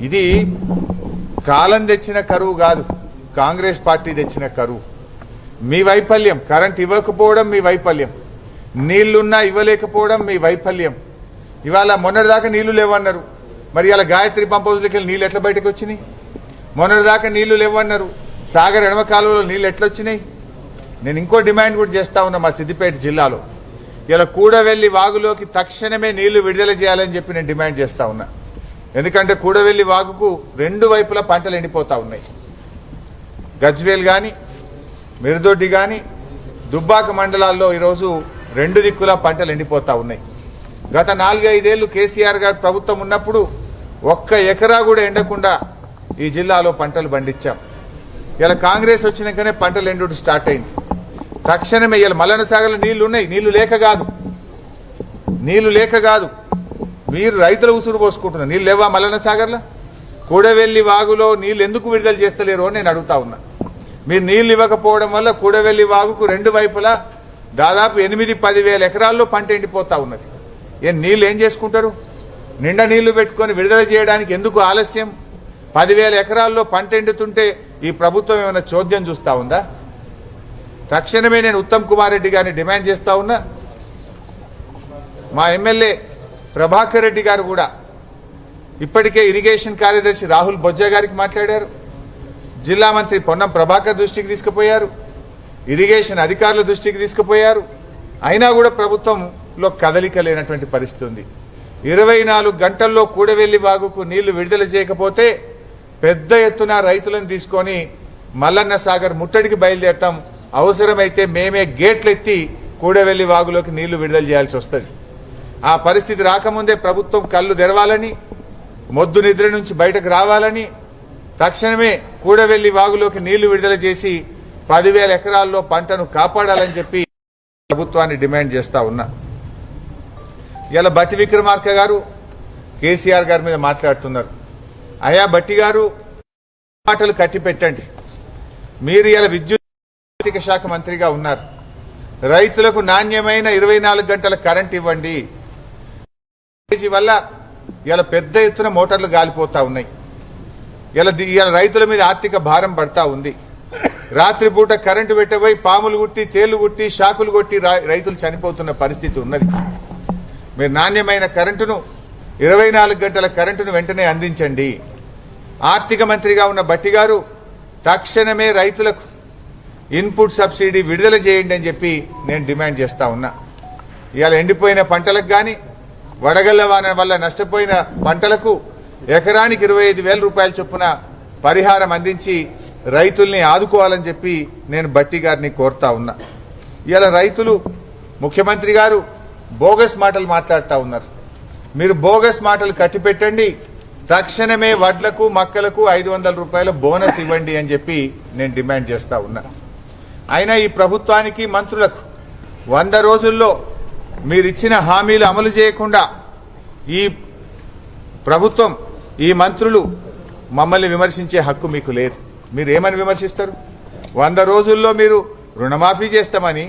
ఇది కాలం తెచ్చిన కరువు కాదు. కాంగ్రెస్ పార్టీ తెచ్చిన కరువు. మీ వైఫల్యం. కరెంట్ ఇవ్వకపోవడం మీ వైఫల్యం. నీళ్ళున్నా ఇవ్వలేకపోవడం మీ వైఫల్యం. ఇవాళ మొన్నటిదాకా నీళ్ళు లేవన్నారు. మరి ఇలా గాయత్రి పంప్ హౌస్లకి నీళ్ళు ఎట్లా బయటకు వచ్చినాయి? మొన్నటిదాకా నీళ్ళు లేవన్నారు. సాగర్ ఎడమ కాలువలో నీళ్ళు ఎట్లొచ్చినాయి? నేను ఇంకో డిమాండ్ కూడా చేస్తా ఉన్నా మా సిద్దిపేట జిల్లాలో. ఇలా కూడవెల్లి వాగులోకి తక్షణమే నీళ్ళు విడుదల చేయాలని చెప్పి నేను డిమాండ్ చేస్తా ఉన్నా. ఎందుకంటే కూడవెల్లి వాగుకు రెండు వైపులా పంటలు ఎండిపోతా ఉన్నాయి. గజ్వేల్ కానీ మిరుదొడ్డి కానీ దుబ్బాక మండలాల్లో ఈరోజు రెండు దిక్కులా పంటలు ఎండిపోతా ఉన్నాయి. గత నాలుగైదేళ్ళు కేసీఆర్ గారు ప్రభుత్వం ఉన్నప్పుడు ఒక్క ఎకరా కూడా ఎండకుండా ఈ జిల్లాలో పంటలు పండించాం. ఇలా కాంగ్రెస్ వచ్చినాకనే పంటలు ఎండు స్టార్ట్ అయింది. తక్షణమే ఇలా మల్లన సాగర్లో నీళ్ళు ఉన్నాయి. నీళ్ళు లేక కాదు. నీళ్ళు లేక కాదు. మీరు రైతుల ఉసురు పోసుకుంటున్నారు నీళ్ళు లేవా మల్లన్న సాగర్లో? కూడవెల్లి వాగులో నీళ్ళు ఎందుకు విడుదల చేస్తలేరు అని నేను అడుగుతా ఉన్నా. మీరు నీళ్ళు ఇవ్వకపోవడం వల్ల కూడవెల్లి వాగుకు రెండు వైపులా దాదాపు ఎనిమిది పదివేల ఎకరాల్లో పంట ఎండిపోతా ఉన్నది. ఏ నీళ్ళు ఏం చేసుకుంటారు? నిండా నీళ్ళు పెట్టుకొని విడుదల చేయడానికి ఎందుకు ఆలస్యం? పదివేల ఎకరాల్లో పంట ఎండుతుంటే ఈ ప్రభుత్వం ఏమైనా చోద్యం చూస్తా ఉందా? తక్షణమే నేను ఉత్తమ్ కుమార్ రెడ్డి గారిని డిమాండ్ చేస్తా ఉన్నా. మా ఎమ్మెల్యే ప్రభాకర్ రెడ్డి గారు కూడా ఇప్పటికే ఇరిగేషన్ కార్యదర్శి రాహుల్ బొజ్జ గారికి మాట్లాడారు. జిల్లా మంత్రి పొన్నం ప్రభాకర్ దృష్టికి తీసుకుపోయారు. ఇరిగేషన్ అధికారుల దృష్టికి తీసుకుపోయారు. అయినా కూడా ప్రభుత్వంలో కదలిక లేనటువంటి పరిస్థితి ఉంది. ఇరవై నాలుగు గంటల్లో కూడవెల్లి వాగుకు నీళ్ళు విడుదల చేయకపోతే పెద్ద ఎత్తున రైతులను తీసుకొని మల్లన్న సాగర్ ముట్టడికి బయలుదేరటం అవసరమైతే మేమే గేట్లు ఎత్తి కూడవెల్లి వాగులోకి నీళ్ళు విడుదల చేయాల్సి వస్తుంది. ఆ పరిస్థితి రాకముందే ప్రభుత్వం కళ్ళు తెరవాలని మొద్దు నిద్ర నుంచి బయటకు రావాలని తక్షణమే కూడవెల్లి వాగులోకి నీళ్ళు విడుదల చేసి పదివేల ఎకరాల్లో పంటను కాపాడాలని చెప్పి ప్రభుత్వాన్ని డిమాండ్ చేస్తా ఉన్నా. ఇలా బట్టి విక్రమార్క గారు కేసీఆర్ గారి మీద మాట్లాడుతున్నారు. అయా బట్టి గారు మాటలు కట్టి పెట్టండి మీరు ఇలా విద్యుత్ ఆర్థిక శాఖ మంత్రిగా ఉన్నారు. రైతులకు నాణ్యమైన ఇరవై నాలుగు గంటల కరెంట్ ఇవ్వండి. ఈ వల్ల ఇలా పెద్ద ఎత్తున మోటార్లు గాలిపోతా ఉన్నాయి. ఇలా ఇలా రైతుల మీద ఆర్థిక భారం పడతా ఉంది. రాత్రిపూట కరెంటు పెట్టబోయి పాములు గుట్టి తేళ్ళు గుట్టి షాకులు కొట్టి రైతులు చనిపోతున్న పరిస్థితి ఉన్నది. మీరు నాణ్యమైన కరెంటును ఇరవై నాలుగు గంటల కరెంటును వెంటనే అందించండి. ఆర్థిక మంత్రిగా ఉన్న బట్టి గారు తక్షణమే రైతులకు ఇన్పుట్ సబ్సిడీ విడుదల చేయండి అని చెప్పి నేను డిమాండ్ చేస్తా ఉన్నా. ఇవాళ ఎండిపోయిన పంటలకు కానీ వడగళ్ళ వాన వల్ల నష్టపోయిన పంటలకు ఎకరానికి ఇరవై ఐదు వేల రూపాయల చొప్పున పరిహారం అందించి రైతుల్ని ఆదుకోవాలని చెప్పి నేను బట్టి గారిని కోరుతా ఉన్నా. ఇలా రైతులు ముఖ్యమంత్రి గారు బోగస్ మాటలు మాట్లాడుతూ ఉన్నారు. మీరు బోగస్ మాటలు కట్టిపెట్టండి తక్షణమే వడ్లకు మక్కలకు ఐదు వందల రూపాయల బోనస్ ఇవ్వండి అని చెప్పి నేను డిమాండ్ చేస్తా ఉన్నా. అయినా ఈ ప్రభుత్వానికి మంత్రులకు వంద రోజుల్లో మీరిచ్చిన హామీలు అమలు చేయకుండా ఈ ప్రభుత్వం ఈ మంత్రులు మమ్మల్ని విమర్శించే హక్కు మీకు లేదు. మీరు ఏమని విమర్శిస్తారు? వంద రోజుల్లో మీరు రుణమాఫీ చేస్తామని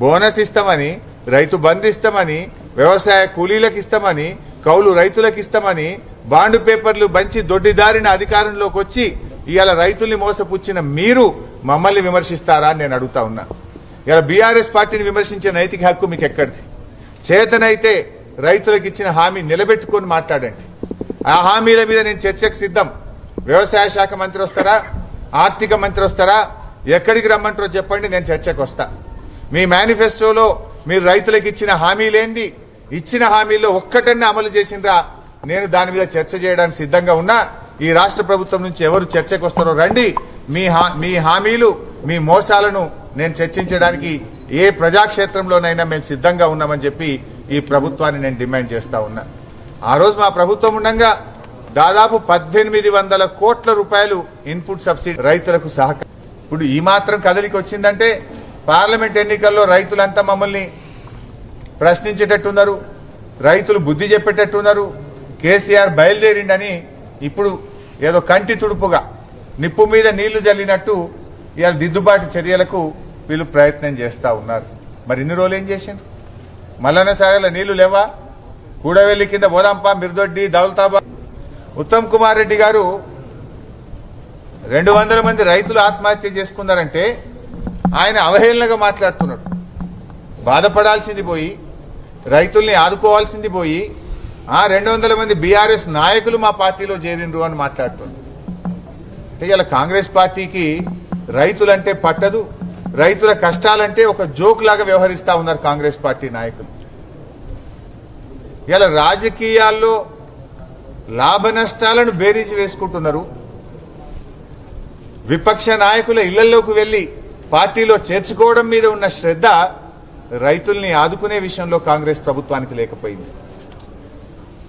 బోనస్ ఇస్తామని రైతు బంధు ఇస్తామని వ్యవసాయ కూలీలకు ఇస్తామని కౌలు రైతులకు ఇస్తామని బాండు పేపర్లు బంచి దొడ్డిదారిన అధికారంలోకి వచ్చి ఇవాళ రైతుల్ని మోసపుచ్చిన మీరు మమ్మల్ని విమర్శిస్తారా అని నేను అడుగుతా ఉన్నా. ఇలా బీఆర్ఎస్ పార్టీని విమర్శించే నైతిక హక్కు మీకు ఎక్కడిది చేతనైతే రైతులకు ఇచ్చిన హామీ నిలబెట్టుకొని మాట్లాడండి. ఆ హామీల మీద నేను చర్చకు సిద్ధం. వ్యవసాయ శాఖ మంత్రి వస్తారా? ఆర్థిక మంత్రి వస్తారా? ఎక్కడికి రమ్మంటారో చెప్పండి నేను చర్చకు వస్తా. మీ మేనిఫెస్టోలో మీరు రైతులకు ఇచ్చిన హామీలేండి ఇచ్చిన హామీల్లో ఒక్కటన్నా అమలు చేసిండ్రా? నేను దాని మీద చర్చ చేయడానికి సిద్ధంగా ఉన్నా. ఈ రాష్ట్ర ప్రభుత్వం నుంచి ఎవరు చర్చకు వస్తారో రండి. మీ హా- మీ హామీలు మీ మోసాలను నేను చర్చించడానికి ఏ ప్రజాక్షేత్రంలోనైనా మేము సిద్ధంగా ఉన్నామని చెప్పి ఈ ప్రభుత్వాన్ని నేను డిమాండ్ చేస్తా ఉన్నా. ఆ రోజు మా ప్రభుత్వం ఉండగా దాదాపు పద్దెనిమిది వందల కోట్ల రూపాయలు ఇన్పుట్ సబ్సిడీ రైతులకు సహకారం ఇప్పుడు ఈ మాత్రం కదలికి వచ్చిందంటే పార్లమెంట్ ఎన్నికల్లో రైతులంతా మమ్మల్ని ప్రశ్నించేటట్టున్నారు రైతులు బుద్ధి చెప్పేటట్టున్నారు కేసీఆర్ బయలుదేరిండని ఇప్పుడు ఏదో కంటి తుడుపుగా నిప్పు మీద నీళ్ళు జల్లినట్టు ఇవాళ దిద్దుబాటు చర్యలకు వీళ్ళు ప్రయత్నం చేస్తా ఉన్నారు. మరి ఇన్ని రోజులు ఏం చేసిండ్రు? మల్లన్న సాగర్లో నీళ్ళు లేవా? కూడవెల్లి కింద బోదాంప మిర్దొడ్డి దౌల్తాబా. ఉత్తమ్ కుమార్ రెడ్డి గారు రెండు వందల మంది రైతులు ఆత్మహత్య చేసుకున్నారంటే ఆయన అవహేళనగా మాట్లాడుతున్నాడు. బాధపడాల్సింది పోయి రైతుల్ని ఆదుకోవాల్సింది పోయి ఆ రెండు వందల మంది బీఆర్ఎస్ నాయకులు మా పార్టీలో చేరిండ్రు అని మాట్లాడుతున్నారు అంటే ఇలా కాంగ్రెస్ పార్టీకి రైతులంటే పట్టదు రైతుల కష్టాలంటే ఒక జోక్ లాగా వ్యవహరిస్తా ఉన్నారు కాంగ్రెస్ పార్టీ నాయకులు. ఇలా రాజకీయాల్లో లాభ నష్టాలను బేరీజు వేసుకుంటున్నారు. విపక్ష నాయకుల ఇళ్ళలోకి వెళ్ళి పార్టీలో చేర్చుకోవడం మీద ఉన్న శ్రద్ధ రైతుల్ని ఆదుకునే విషయంలో కాంగ్రెస్ ప్రభుత్వానికి లేకపోయింది.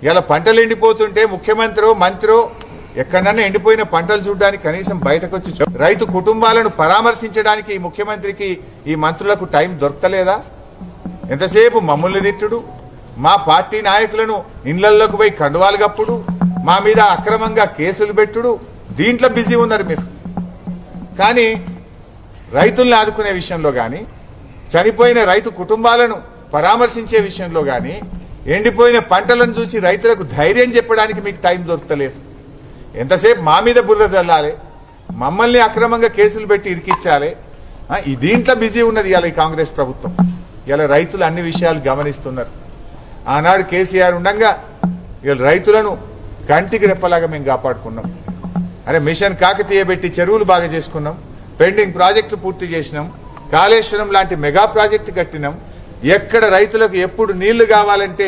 ఇలా పంటలు ఎండిపోతుంటే ముఖ్యమంత్రో మంత్రో ఎక్కడన్నా ఎండిపోయిన పంటలు చూడడానికి కనీసం బయటకు వచ్చి రైతు కుటుంబాలను పరామర్శించడానికి ఈ ముఖ్యమంత్రికి ఈ మంత్రులకు టైం దొరకలేదా? ఎంతసేపు మమ్మల్ని తిట్టుడు? మా పార్టీ నాయకులను ఇండ్లలోకి పోయి కండువాలు గప్పుడు మా మీద అక్రమంగా కేసులు పెట్టుడు? దీంట్లో బిజీ ఉన్నారు మీరు. కానీ రైతుల్ని ఆదుకునే విషయంలో గాని చనిపోయిన రైతు కుటుంబాలను పరామర్శించే విషయంలో గాని ఎండిపోయిన పంటలను చూసి రైతులకు ధైర్యం చెప్పడానికి మీకు టైం దొరకలేదు. ఎంతసేపు మా మీద బురద చల్లాలి? మమ్మల్ని అక్రమంగా కేసులు పెట్టి ఇరికిచ్చాలి ఈ దీంట్లో బిజీ ఉన్నది ఇవాళ ఈ కాంగ్రెస్ ప్రభుత్వం. ఇలా రైతులు అన్ని విషయాలు గమనిస్తున్నారు. ఆనాడు కేసీఆర్ ఉండగా ఇవాళ రైతులను కంటికి రెప్పలాగా మేము కాపాడుకున్నాం. అరే మిషన్ కాకతీయ పెట్టి చెరువులు బాగా చేసుకున్నాం. పెండింగ్ ప్రాజెక్టులు పూర్తి చేసినాం. కాళేశ్వరం లాంటి మెగా ప్రాజెక్టు కట్టినాం. ఎక్కడ రైతులకు ఎప్పుడు నీళ్ళు కావాలంటే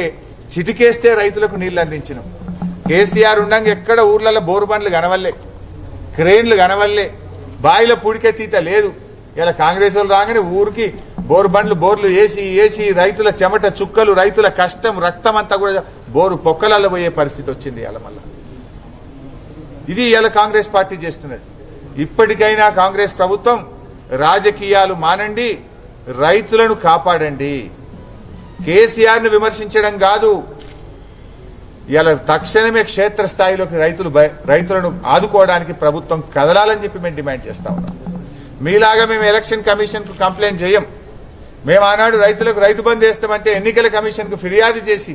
చిటికేస్తే రైతులకు నీళ్ళు అందించినాం. కేసీఆర్ ఉండంగా ఎక్కడ ఊర్లలో బోరు బండ్లు కనవల్లే క్రెయిన్లు కనవల్లే బాయిల తీత లేదు. ఇలా కాంగ్రెస్ వాళ్ళు రాగానే ఊరికి బోరు బండ్లు బోర్లు వేసి వేసి రైతుల చెమట చుక్కలు రైతుల కష్టం రక్తం అంతా కూడా బోరు పొక్కలలో పోయే పరిస్థితి వచ్చింది ఇలా మళ్ళా. ఇది ఇలా కాంగ్రెస్ పార్టీ చేస్తున్నది. ఇప్పటికైనా కాంగ్రెస్ ప్రభుత్వం రాజకీయాలు మానండి రైతులను కాపాడండి. కేసీఆర్ను విమర్శించడం కాదు ఇలా తక్షణమే క్షేత్రస్థాయిలోకి రైతులు రైతులను ఆదుకోవడానికి ప్రభుత్వం కదలాలని చెప్పి మేము డిమాండ్ చేస్తా ఉన్నాం. మీలాగా మేము ఎలక్షన్ కమిషన్కు కంప్లైంట్ చేయం. మేము ఆనాడు రైతులకు రైతు బంద్ చేస్తామంటే ఎన్నికల కమిషన్కు ఫిర్యాదు చేసి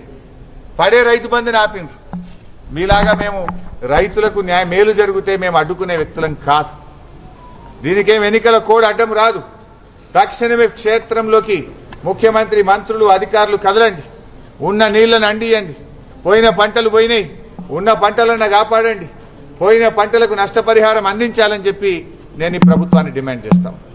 పడే రైతు బంద్ని ఆపిండ్రు. మీలాగా మేము రైతులకు న్యాయ మేలు జరిగితే మేము అడ్డుకునే వ్యక్తులం కాదు. దీనికేం ఎన్నికల కోడ్ అడ్డం రాదు. తక్షణమే క్షేత్రంలోకి ముఖ్యమంత్రి మంత్రులు అధికారులు కదలండి. ఉన్న నీళ్ళను అండియండి. పోయిన పంటలు పోయినాయి. ఉన్న పంటలను కాపాడండి. పోయిన పంటలకు నష్టపరిహారం అందించాలని చెప్పి నేను ఈ ప్రభుత్వాన్ని డిమాండ్ చేస్తాను